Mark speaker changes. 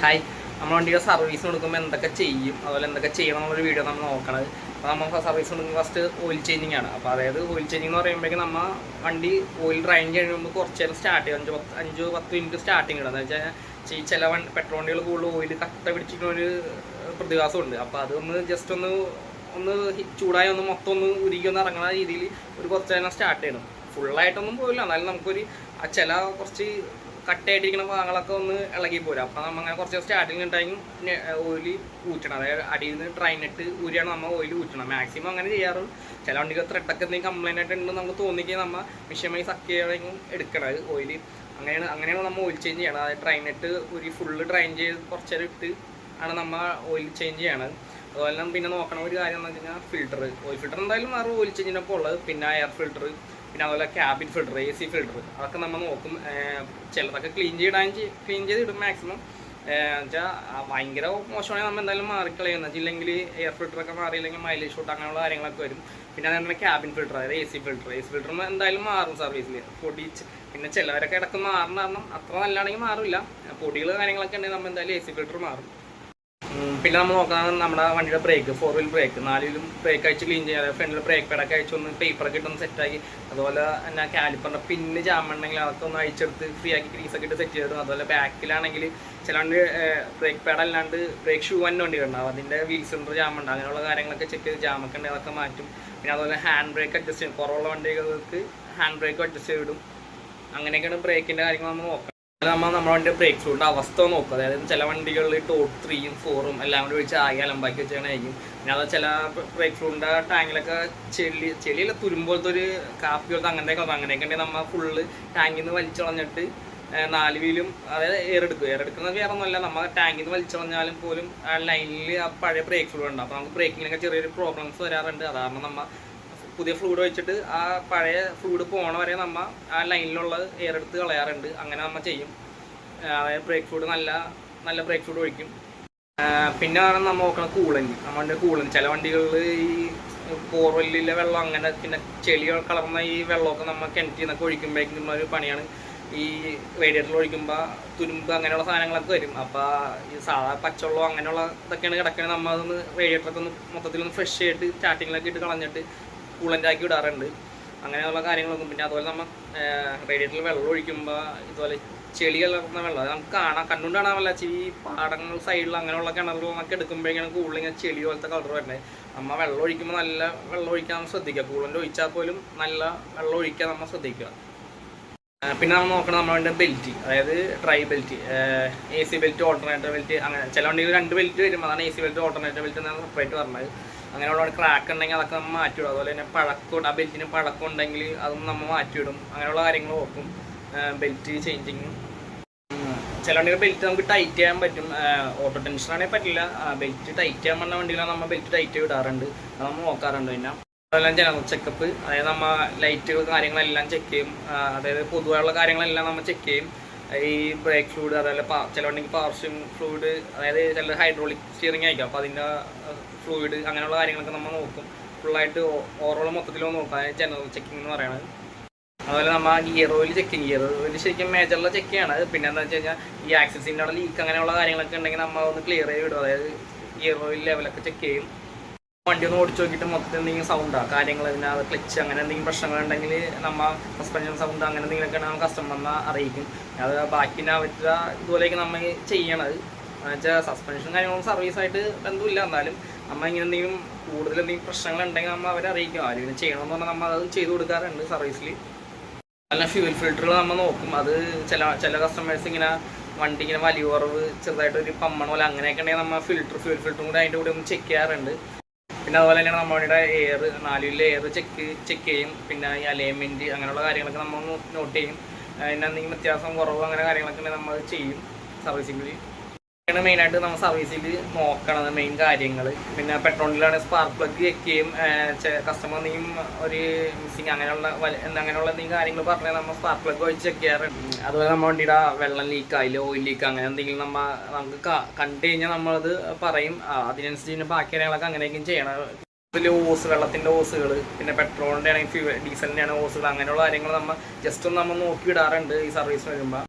Speaker 1: Hi നമ്മൾ വണ്ടിയുടെ service കൊടുക്കുമ്പോൾ എന്തൊക്കെ ചെയ്യും? അതുപോലെ എന്തൊക്കെ ചെയ്യണം എന്നുള്ളൊരു വീഡിയോ നമ്മൾ നോക്കണത്. അപ്പോൾ നമ്മൾ സർവീസ് കൊടുക്കുമ്പോൾ ഫസ്റ്റ് ഓയിൽ ചേഞ്ചിങ് ആണ്. അപ്പോൾ അതായത് ഓയിൽ ചേഞ്ചിങ് എന്ന് പറയുമ്പോഴേക്കും നമ്മൾ വണ്ടി ഓയിൽ ഡ്രൈൻ കഴിയുമ്പോൾ കുറച്ച് നേരം സ്റ്റാർട്ട് ചെയ്യും. അഞ്ച് പത്ത് അഞ്ച് പത്ത് മിനിറ്റ് സ്റ്റാർട്ടിങ് ഇടുന്നത് എന്ന് വെച്ചാൽ ചില വണ്ടി പെട്രോൾ വണ്ടികൾ കൂടുതൽ ഓയിൽ കട്ട പിടിച്ചിരിക്കുന്ന ഒരു പ്രതിഭാസമുണ്ട്. അപ്പോൾ അതൊന്ന് ജസ്റ്റ് ഒന്ന് ഒന്ന് ചൂടായി ഒന്ന് മൊത്തം ഒന്ന് ഉരുകി ഒന്ന് ഇറങ്ങുന്ന രീതിയിൽ ഒരു കുറച്ച് നേരം സ്റ്റാർട്ട് ചെയ്യണം. ഫുള്ളായിട്ടൊന്നും പോയില്ല എന്നാലും നമുക്കൊരു ചില കുറച്ച് കട്ടയായിട്ടിരിക്കുന്ന ഭാഗങ്ങളൊക്കെ ഒന്ന് ഇളകി പോരും. അപ്പം നമ്മൾ അങ്ങനെ കുറച്ച് സ്റ്റാർട്ടിങ് ഉണ്ടായും ഓയിൽ ഊറ്റണം. അതായത് അടിയിൽ നിന്ന് ട്രൈനിട്ട് ഊരിയാണ് നമ്മൾ ഓയിൽ ഊറ്റണം. മാക്സിമം അങ്ങനെ ചെയ്യാറുള്ളൂ ചില വണ്ടിക്ക് ത്രെഡൊക്കെ എന്തെങ്കിലും കംപ്ലൈന്റ് ആയിട്ട് ഉണ്ടെന്ന് നമുക്ക് തോന്നിക്കുക നമ്മൾ മിഷ്യമായി സക്ക് ചെയ്യണമെങ്കിൽ എടുക്കണം. ഓയിൽ അങ്ങനെയാണ് അങ്ങനെയാണ് നമ്മൾ ഓയിൽ ചേഞ്ച് ചെയ്യണം അതായത് ട്രൈനിട്ട് ഒരു ഫുള്ള് ഡ്രൈൻ ചെയ്ത് കുറച്ചേരം ഇട്ട് ആണ് നമ്മൾ ഓയിൽ ചേഞ്ച് ചെയ്യണത്. അതുപോലെ തന്നെ പിന്നെ നോക്കണ ഒരു കാര്യം എന്ന് വെച്ച് ഫിൽട്ടർ ഓയിൽ ഫിൽട്ടർ എന്തായാലും മാറും ഓയിൽ ചേഞ്ചിനൊപ്പം ഉള്ളത് പിന്നെ എയർ ഫിൽട്ടർ പിന്നെ അതുപോലെ cabin filter A C filter അതൊക്കെ നമ്മൾ നോക്കും. ചിലതൊക്കെ ക്ലീൻ ചെയ്യാൻ ക്ലീൻ ചെയ്ത് ഇടും മാക്സിമം വെച്ചാൽ ഭയങ്കര മോശമാണെങ്കിൽ നമ്മൾ എന്തായാലും മാറിക്കളയുന്ന ഇല്ലെങ്കിൽ എയർ ഫിൽറ്ററൊക്കെ മാറിയില്ലെങ്കിൽ മൈലേജ് ഷൂട്ട് അങ്ങനെയുള്ള കാര്യങ്ങളൊക്കെ വരും. പിന്നെ അതേപോലെ ക്യാബിൻ ഫിൽട്ടർ അതായത് A C filter A C filter എന്തായാലും മാറും സർവീസിൽ പൊടി പിന്നെ ചിലവരൊക്കെ ഇടയ്ക്ക് മാറുന്ന കാരണം അത്ര നല്ലതാണെങ്കിൽ മാറില്ല. പൊടികൾ കാര്യങ്ങളൊക്കെ ഉണ്ടെങ്കിൽ നമ്മൾ എന്തായാലും എ സി ഫിൽട്ടർ മാറും. പിന്നെ നമ്മൾ നോക്കുന്നത് നമ്മുടെ വണ്ടിയുടെ ബ്രേക്ക് ഫോർ വീൽ ബ്രേക്ക് നാലിലും ബ്രേക്ക് അയച്ച് ക്ലീൻ ചെയ്യാതെ ഫ്രണ്ടിൽ ബ്രേക്ക് പാഡൊക്കെ അയച്ച് ഒന്ന് പേപ്പറൊക്കെ ഇട്ടൊന്ന് സെറ്റാക്കി അതുപോലെ തന്നെ കാലിപ്പറിന്റെ പിന്നെ ജാമുണ്ടെങ്കിൽ അതൊക്കെ ഒന്ന് അയച്ചെടുത്ത് ഫ്രീ ആക്കി ക്രീസൊക്കെ ഇട്ട് സെറ്റ് ചെയ്തിടും. അതുപോലെ ബാക്കിലാണെങ്കിൽ ചില വണ്ടി ബ്രേക്ക് പാഡ് അല്ലാണ്ട് ബ്രേക്ക് ഷൂ തന്നെ വണ്ടി ഉണ്ടാവും അതിന്റെ വീൽ സിലിണ്ടർ ജാമുണ്ട് അങ്ങനെയുള്ള കാര്യങ്ങളൊക്കെ ചെക്ക് ചെയ്ത് ജാമൊക്കെ ഉണ്ടെങ്കിൽ അതൊക്കെ മാറ്റും. പിന്നെ അതുപോലെ ഹാൻഡ് ബ്രേക്ക് അഡ്ജസ്റ്റ് ചെയ്യും. കുറവുള്ള വണ്ടികൾക്ക് ഹാൻഡ് ബ്രേക്ക് അഡ്ജസ്റ്റ് ചെയ്തിടും. അങ്ങനെയൊക്കെയാണ് ബ്രേക്കിന്റെ കാര്യങ്ങൾ നമ്മൾ നോക്കുക അത് നമ്മൾ നമ്മുടെ ബ്രേക്ക് ഫ്ലൂയുടെ അവസ്ഥ നോക്കുക അതായത് ചില വണ്ടികളിൽ ടോപ്പ് ത്രീയും ഫോറും എല്ലാം കൂടി വെച്ച് ആകെ അലമ്പാക്കി വെച്ചാണായിരിക്കും പിന്നെ അത് ചില ബ്രേക്ക് ഫ്ലൂഡിന്റെ ടാങ്കിലൊക്കെ ചെളി ചെളിയിലെ തുരുമ്പോഴത്തെ ഒരു കാപ്പി പോലത്തെ അങ്ങനത്തെയൊക്കെ വന്നു. അങ്ങനെയൊക്കെ ഉണ്ടെങ്കിൽ നമ്മൾ ഫുള്ള് ടാങ്കിൽ നിന്ന് വലിച്ചളഞ്ഞിട്ട് നാല് വീലും അതായത് എയർ എയറെടുക്കുന്നത് വേറെ ഒന്നുമല്ല നമ്മൾ ടാങ്കിൽ നിന്ന് വലിച്ചളഞ്ഞാലും പോലും ആ ലൈനിൽ ആ പഴയ ബ്രേക്ക് ഫ്ലൂ ഉണ്ട് അപ്പോൾ നമുക്ക് ബ്രേക്കിങ്ങിനൊക്കെ ചെറിയൊരു പ്രോബ്ലംസ് വരാറുണ്ട്. അത് കാരണം നമ്മൾ പുതിയ ഫ്ലൂഡ് വെച്ചിട്ട് ആ പഴയ ഫ്ലൂഡ് പോണ വരെ നമ്മ ആ ലൈനിലുള്ള എയർ എടുത്ത് കളയാറുണ്ട്. അങ്ങനെ നമ്മൾ ചെയ്യും. അതായത് ബ്രേക്ക് ഫ്ലൂഡ് നല്ല നല്ല ബ്രേക്ക് ഫ്ലൂഡ് ഒഴിക്കും. പിന്നെ പറഞ്ഞാൽ നമ്മൾ നോക്കണം കൂളന്റ് നമ്മളുടെ കൂളന്റ് ചില വണ്ടികളിൽ ഈ പോർവെല്ലിലെ വെള്ളം അങ്ങനെ പിന്നെ ചെളി കളർന്ന ഈ വെള്ളമൊക്കെ നമ്മൾ കിണറ്റിൽ നിന്നൊക്കെ ഒഴിക്കുമ്പോഴേക്കും ഒരു പണിയാണ്. ഈ റേഡിയേറ്ററിൽ ഒഴിക്കുമ്പോൾ തുരുമ്പ് അങ്ങനെയുള്ള സാധനങ്ങളൊക്കെ വരും. അപ്പോൾ ഈ സാധാ പച്ചവെള്ളം അങ്ങനെയുള്ള ഇതൊക്കെയാണ് കിടക്കുന്നത് നമ്മൾ അതൊന്ന് റേഡിയേറ്ററൊക്കെ ഒന്ന് മൊത്തത്തിലൊന്ന് ഫ്രഷ് ആയിട്ട് സ്റ്റാർട്ടിങ്ങിലൊക്കെ ഇട്ട് കളഞ്ഞിട്ട് കൂളന്റാക്കി വിടാറുണ്ട്. അങ്ങനെയുള്ള കാര്യങ്ങളൊക്കെ പിന്നെ അതുപോലെ നമ്മൾ റേഡിയേറ്ററിൽ വെള്ളം ഒഴിക്കുമ്പോൾ ഇതുപോലെ ചെളി കലർന്ന വെള്ളം അത് നമുക്ക് കാണാൻ കണ്ടുകൊണ്ട് കാണാമല്ല. ഈ പാടങ്ങൾ സൈഡിൽ അങ്ങനെയുള്ള കിണറുകളൊക്കെ എടുക്കുമ്പോഴേക്കാണ് കൂടുതൽ ചെളി പോലത്തെ കളർ വരുന്നത് നമ്മൾ വെള്ളം ഒഴിക്കുമ്പോൾ നല്ല വെള്ളം ഒഴിക്കാൻ നമ്മൾ ശ്രദ്ധിക്കുക. കൂളന്റ് ഒഴിച്ചാൽ പോലും നല്ല വെള്ളം ഒഴിക്കാൻ നമ്മൾ ശ്രദ്ധിക്കുക. പിന്നെ നമ്മൾ നോക്കണം നമ്മുടെ ബെൽറ്റ് അതായത് dry belt A C belt alternator belt അങ്ങനെ ചില വണ്ടികൾ രണ്ട് ബെൽറ്റ് വരും അതാണ് A C belt alternator belt എന്നാണ് സെപ്പറേറ്റ് പറഞ്ഞത്. അങ്ങനെയുള്ള ക്രാക്ക് ഉണ്ടെങ്കിൽ അതൊക്കെ നമ്മൾ മാറ്റിവിടും. അതുപോലെ തന്നെ പഴക്കം ആ ബെൽറ്റിന് പഴക്കം ഉണ്ടെങ്കിൽ അതും നമ്മൾ മാറ്റിവിടും. അങ്ങനെയുള്ള കാര്യങ്ങൾ നോക്കും ബെൽറ്റ് ചേഞ്ചിങ് ചില വണ്ടികൾ ബെൽറ്റ് നമുക്ക് ടൈറ്റ് ചെയ്യാൻ പറ്റും. ഓട്ടോ ടെൻഷൻ ആണെങ്കിൽ പറ്റില്ല. ബെൽറ്റ് ടൈറ്റ് ചെയ്യാൻ പറഞ്ഞ വണ്ടികളാണ് നമ്മൾ ബെൽറ്റ് ടൈറ്റ് വിടാറുണ്ട്. അത് നമ്മൾ നോക്കാറുണ്ട് പിന്നെ. അതെല്ലാം ജനറൽ ചെക്കപ്പ് അതായത് നമ്മൾ ലൈറ്റുകൾ കാര്യങ്ങളെല്ലാം ചെക്ക് ചെയ്യും. അതായത് പൊതുവായുള്ള കാര്യങ്ങളെല്ലാം നമ്മൾ ചെക്ക് ചെയ്യും. ഈ ബ്രേക്ക് ഫ്ലൂഡ് അതേപോലെ ചില വണ്ടിക്ക് പവർ സ്റ്റിയറിംഗ് ഫ്ലൂയിഡ് അതായത് ചില ഹൈഡ്രോളിക് സ്റ്റിയറിംഗ് ആയിരിക്കും. അപ്പോൾ അതിന്റെ ഫ്ലൂയിഡ് അങ്ങനെയുള്ള കാര്യങ്ങളൊക്കെ നമ്മൾ നോക്കും. ഫുള്ളായിട്ട് ഓവറോൾ മൊത്തത്തിൽ നോക്കാം. ജനറൽ ചെക്കിംഗ് എന്ന് പറയുന്നത് അതുപോലെ നമ്മൾ gear oil checking gear oil ശരിക്കും മേജറിലെ ചെക്ക് ചെയ്യണത് പിന്നെ എന്താ വെച്ച് കഴിഞ്ഞാൽ ഈ ആക്സിസിന്റെ അവിടെ ലീക്ക് അങ്ങനെയുള്ള കാര്യങ്ങളൊക്കെ ഉണ്ടെങ്കിൽ നമ്മൾ ഒന്ന് ക്ലിയർ ചെയ്ത് വിടും. അതായത് ഗിയർ ഓയിൽ ലെവലൊക്കെ ചെക്ക് ചെയ്യും. വണ്ടി ഒന്ന് ഓടിച്ചു നോക്കിയിട്ട് മൊത്തത്തിൽ എന്തെങ്കിലും സൗണ്ടോ കാര്യങ്ങൾ പിന്നെ അത് ക്ലച്ച് അങ്ങനെ എന്തെങ്കിലും പ്രശ്നങ്ങൾ ഉണ്ടെങ്കിൽ നമ്മൾ സസ്പെൻഷൻ സൗണ്ട് അങ്ങനെ എന്തെങ്കിലുമൊക്കെ നമ്മൾ കസ്റ്റമറിനെ അറിയിക്കും. അത് ബാക്കിനെ അവരുടെ ഇതുപോലെയൊക്കെ നമ്മൾ ചെയ്യണത്. എന്നുവെച്ചാൽ സസ്പെൻഷൻ കാര്യങ്ങളും സർവീസായിട്ട് ബന്ധമില്ല. എന്നാലും നമ്മൾ ഇങ്ങനെ എന്തെങ്കിലും കൂടുതൽ എന്തെങ്കിലും പ്രശ്നങ്ങൾ ഉണ്ടെങ്കിൽ നമ്മൾ അവരെ അറിയിക്കും. ആരും ഇങ്ങനെ ചെയ്യണമെന്ന് പറഞ്ഞാൽ നമ്മൾ അത് ചെയ്തു കൊടുക്കാറുണ്ട് സർവീസിൽ നല്ല ഫ്യൂൽ ഫിൽറ്ററുകൾ നമ്മൾ നോക്കും. അത് ചില ചില കസ്റ്റമേഴ്സ് ഇങ്ങനെ വണ്ടി ഇങ്ങനെ വലിയ കുറവ് ചെറുതായിട്ട് ഒരു പമ്മണ പോലെ അങ്ങനെയൊക്കെ ഉണ്ടെങ്കിൽ നമ്മൾ ഫിൽറ്റർ ഫ്യൂൽ ഫിൽറ്ററും കൂടെ അതിന്റെ കൂടെ ഒന്ന് ചെക്ക് ചെയ്യാറുണ്ട്. പിന്നെ അതുപോലെ തന്നെയാണ് നമ്മളുടെ എയർ നാലിലെ എയർ ചെക്ക് ചെക്ക് ചെയ്യും. പിന്നെ ഈ അലൈൻമെന്റ് അങ്ങനെയുള്ള കാര്യങ്ങളൊക്കെ നമ്മൾ നോട്ട് ചെയ്യും. അതിന്റെ എന്തെങ്കിലും വ്യത്യാസം കുറവ് അങ്ങനെ കാര്യങ്ങളൊക്കെ നമ്മൾ ചെയ്യും. സർവീസിങ്ങിൽ ആണ് മെയിനായിട്ട് നമ്മൾ സർവീസിൽ നോക്കണത് മെയിൻ കാര്യങ്ങൾ പിന്നെ പെട്രോളിലാണ് സ്പാർക്ക് പ്ലഗ് ചെക്ക് ചെയ്യും കസ്റ്റമർ എന്തെങ്കിലും ഒരു മിസ്സിങ് അങ്ങനെയുള്ള അങ്ങനെയുള്ള എന്തെങ്കിലും കാര്യങ്ങൾ പറഞ്ഞാൽ നമ്മൾ സ്പാർക്ക് പ്ലഗ് വെച്ച് ചെക്ക് ചെയ്യാറുണ്ട്. അതുപോലെ നമ്മുടെ വണ്ടിയുടെ വെള്ളം ലീക്ക് ആയില്ല ഓയിൽ ലീക്ക് അങ്ങനെ എന്തെങ്കിലും നമ്മൾ നമുക്ക് കണ്ടു കഴിഞ്ഞാൽ നമ്മളത് പറയും. അതിനനുസരിച്ച് പിന്നെ ബാക്കി കാര്യങ്ങളൊക്കെ അങ്ങനെയൊക്കെയും ചെയ്യണം. ഓസ് വെള്ളത്തിന്റെ ഓസുകൾ പിന്നെ പെട്രോളിന്റെ ആണെങ്കിൽ ഡീസലിന്റെ ഡീസലിന്റെ ആണ് ഓസുകൾ അങ്ങനെയുള്ള കാര്യങ്ങൾ നമ്മൾ ജസ്റ്റ് ഒന്ന് നമ്മൾ നോക്കി വിടാറുണ്ട് ഈ സർവീസ് വരുമ്പോൾ